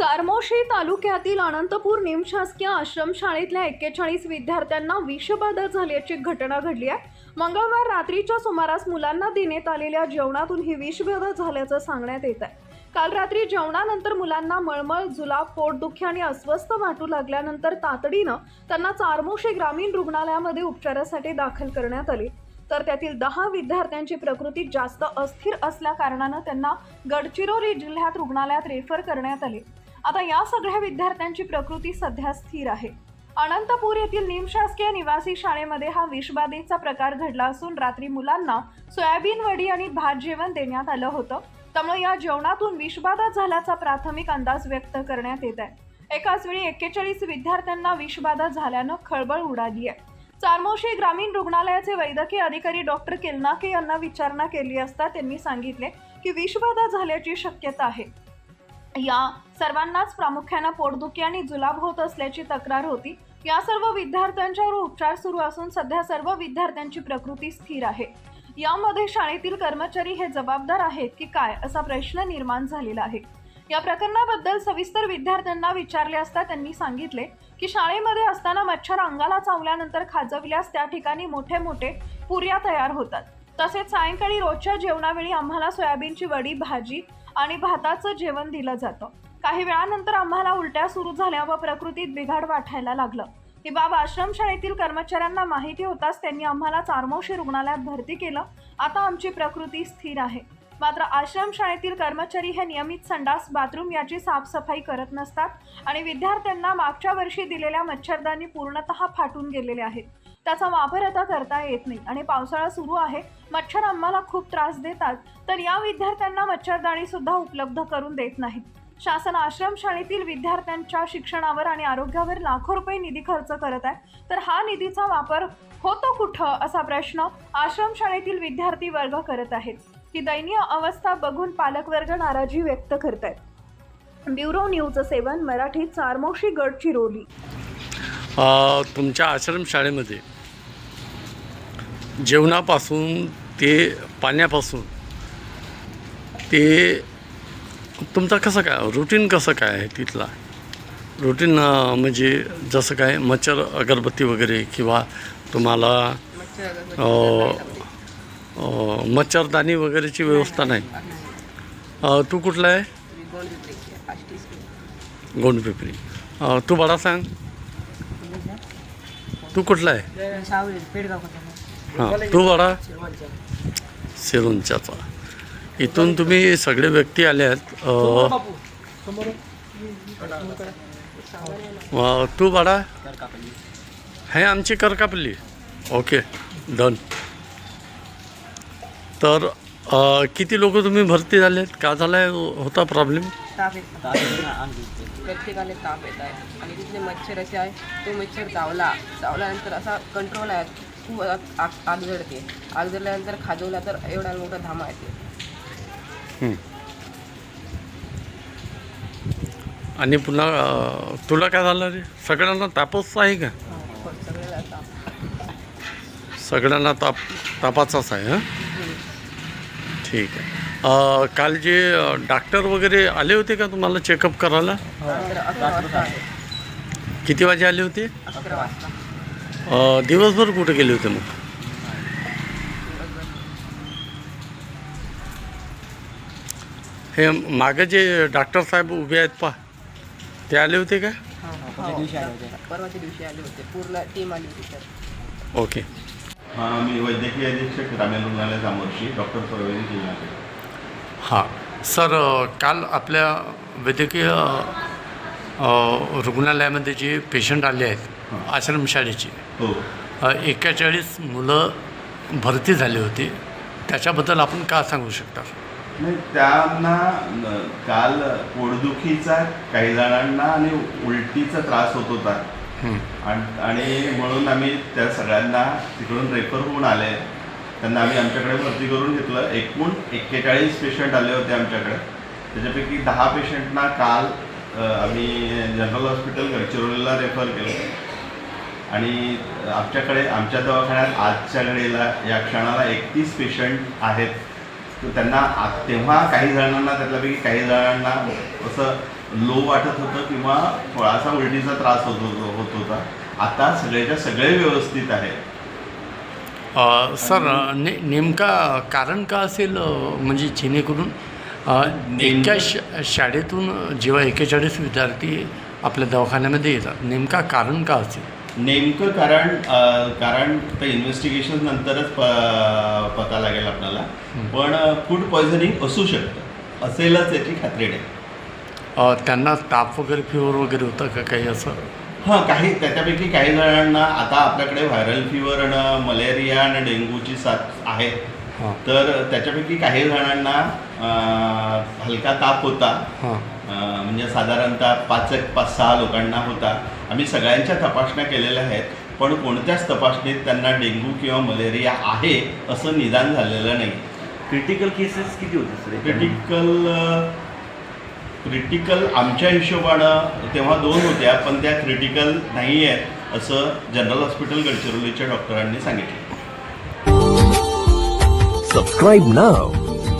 चारमोशी तालुक्यातील अनंतपूर निमशासकीय आश्रमशाळेतल्या एक्केचाळीस विद्यार्थ्यांना विषबाधा झाल्याची घटना घडली आहे. मंगळवार रात्रीच्या सुमारास मुलांना देण्यात आलेल्या जेवणातून ही विषबाधा झाल्याचं सांगण्यात येत आहे. काल रात्री जेवणानंतर मुलांना मळमळ जुलाब पोटदुखी आणि अस्वस्थ वाटू लागल्यानंतर तातडीनं त्यांना चारमोशी ग्रामीण रुग्णालयामध्ये उपचारासाठी दाखल करण्यात आले. तर त्यातील दहा विद्यार्थ्यांची प्रकृती जास्त अस्थिर असल्या कारणानं त्यांना गडचिरोली जिल्ह्यात रुग्णालयात रेफर करण्यात आले. आता या सगळ्या विद्यार्थ्यांची प्रकृती सध्या स्थिर आहे. अनंतपूर येथील निमशासकीय निवासी शाळेमध्ये हा विषबाधेचा प्रकार घडला असून रात्री मुलांना सोयाबीन वडी आणि भात जेवण देण्यात आलं होतं. त्यामुळे या जेवणातून विषबाधा झाल्याचा प्राथमिक अंदाज व्यक्त करण्यात येत आहे. एकाच वेळी एक्केचाळीस विद्यार्थ्यांना विषबाधा झाल्यानं खळबळ उडाली आहे. चारमोशी ग्रामीण रुग्णालयाचे वैद्यकीय अधिकारी डॉक्टर केलनाके यांना विचारणा केली असता त्यांनी सांगितले की विषबाधा झाल्याची शक्यता आहे. या सर्वांनाच प्रामुख्यानं पोटदुखी आणि जुलाब होत असल्याची तक्रार होती. या सर्व विद्यार्थ्यांच्यावर उपचार सुरू असून सध्या सर्व विद्यार्थ्यांची प्रकृती स्थिर आहे. यामध्ये शाळेतील कर्मचारी हे जबाबदार आहेत की काय असा प्रश्न निर्माण झालेला आहे. या प्रकरणाबद्दल सविस्तर विद्यार्थ्यांना विचारले असता त्यांनी सांगितले की शाळेमध्ये असताना मच्छर अंगाला चावल्यानंतर खाजविल्यास त्या ठिकाणी मोठे मोठे पुऱ्या तयार होतात. तसेच सायंकाळी रोजच्या जेवणावेळी आम्हाला सोयाबीनची वडी भाजी आणि भाताचं जेवण दिलं जातं. काही वेळानंतर आम्हाला उलट्या सुरू झाल्या व प्रकृतीत बिघाड वाटायला लागलं. ही बाब आश्रमशाळेतील कर्मचाऱ्यांना माहिती होताच त्यांनी आम्हाला चारमोशी रुग्णालयात भरती केलं. आता आमची प्रकृती स्थिर आहे. मात्र आश्रमशाळेतील कर्मचारी हे नियमित संडास बाथरूम याची साफसफाई करत नसतात आणि विद्यार्थ्यांना मागच्या वर्षी दिलेल्या मच्छरदानी पूर्णतः फाटून गेलेले आहेत. त्याचा वापर आता करता येत नाही आणि पावसाळा सुरू आहे. मच्छर आम्हाला खूप त्रास देतात. तर या विद्यार्थ्यांना मच्छरदाणी सुद्धा उपलब्ध करून देत नाहीत. शासन आश्रमशाळेतील विद्यार्थ्यांच्या शिक्षणावर आणि आरोग्यावर लाखो रुपये निधी खर्च करत आहे. तर हा निधीचा वापर होतो कुठं असा प्रश्न आश्रमशाळेतील विद्यार्थी वर्ग करत आहेत. ही दयनीय अवस्था बघून पालकवर्ग नाराजी व्यक्त करत आहेत. Bureau news seven Marathi Chamorshi Gadchiroli. तुमच्या आश्रमशाळेमध्ये जेवणापासून ते पाण्यापासून ते तुमचं कसं काय रुटीन कसं काय आहे तिथला? रुटीन म्हणजे जसं काय मच्छर अगरबत्ती वगैरे किंवा तुम्हाला मच्छरदानी मच्छरदाणी वगैरेची व्यवस्था नाही? तू कुठला आहे? गोंडपिपरी. पिपरी तू बडा सांग. तू कुठला आहे? हां तू बडा सेलूनच्याचा इथून तुम्ही सगळे व्यक्ती आले आहेत तू बडा हे आमची करकापल्ली. Okay done. तर अ, किती लोक तुम्ही भरती झालेत? का झालाय होता प्रॉब्लेम? ताप येत प्रत्येकाला ताप येत आहे. आणि तिथले मच्छर असे आहे तो मच्छर चावला चावल्यानंतर असा कंट्रोल आहे. खूप आग आग- आग जळते आग जळल्यानंतर खाजवला तर एवढा मोठा धामा येते. हं. आणि पुन्हा तुला काय झालं रे? सगळ्यांना तापच आहे का? सगळ्याला ताप. सगळ्यांना ताप तापाचाच आहे हां? ठीक आहे. अ, काल जे डॉक्टर वगैरे आले होते का तुम्हाला चेकअप करायला? आले. किती वाजे आले होते? अकरा वाजता. अ, दिवसभर कुठे गेले होते मग? हे मागे जे डॉक्टर साहेब उभे आहेत पा ते आले होते का? परवाच्या दिवशी आले होते पूर्ण टीम आली होती तर ओके. हां मी वैद्यकीय अधीक्षक ग्रामीण रुग्णालय जामोर्शी डॉक्टर जिल्हाटे हां. सर काल आपल्या वैद्यकीय रुग्णालयामध्ये जे पेशंट आले आहेत आश्रमशाळेचे हो. एकेचाळीस मुलं भरती झाली होती. त्याच्याबद्दल आपण का सांगू शकता? नाही त्यांना काल पोटदुखीचा काही जणांना आणि उलटीचा त्रास होत होता. आणि म्हणून आम्ही त्या सगळ्यांना तिकडून रेफर होऊन आले. त्यांना आम्ही आमच्याकडे भरती करून घेतलं. एकूण एक्केचाळीस पेशंट आले होते आमच्याकडे. त्याच्यापैकी दहा पेशंटना काल आम्ही जनरल हॉस्पिटल गडचिरोलीला रेफर केलं. आणि आमच्याकडे आमच्या दवाखान्यात आजच्या घडीला या क्षणाला एकतीस पेशंट आहेत. तर त्यांना तेव्हा काही जणांना त्यातल्यापैकी काही जणांना असं लो वाटत होतं किंवा थोडासा उलटीचा त्रास होत होतो होत होता. आता सगळ्याच्या सगळे व्यवस्थित आहे सर ने नेमका कारण का असेल म्हणजे जेणेकरून एका शा शाळेतून जेव्हा एकेचाळीस विद्यार्थी आपल्या दवाखान्यामध्ये येतात नेमका कारण का असेल? नेमकं कारण कारण ते इन्व्हेस्टिगेशन नंतरच प पता लागेल आपल्याला. पण फूड पॉयझनिंग असू शकतं. असेलच याची खात्री नाही. त्यांना ताप वगैरे फिवर वगैरे होतं का काही असं? हां काही त्याच्यापैकी काही जणांना आता आपल्याकडे व्हायरल फिवर आणि मलेरिया आणि डेंग्यूची साथ आहे. तर त्याच्यापैकी काही जणांना हलका ताप होता. हां. म्हणजे साधारणतः पाच एक पाच सहा लोकांना होता. आम्ही सगळ्यांच्या तपासण्या केलेल्या आहेत पण कोणत्याच तपासणीत त्यांना डेंग्यू किंवा मलेरिया आहे असं निदान झालेलं नाही. क्रिटिकल केसेस किती होते सर क्रिटिकल क्रिटिकल आमच्या हिशोबानं तेव्हा दोन होत्या पण त्या क्रिटिकल नाही आहेत असं जनरल हॉस्पिटल गडचिरोलीच्या डॉक्टरांनी सांगितलं. Subscribe now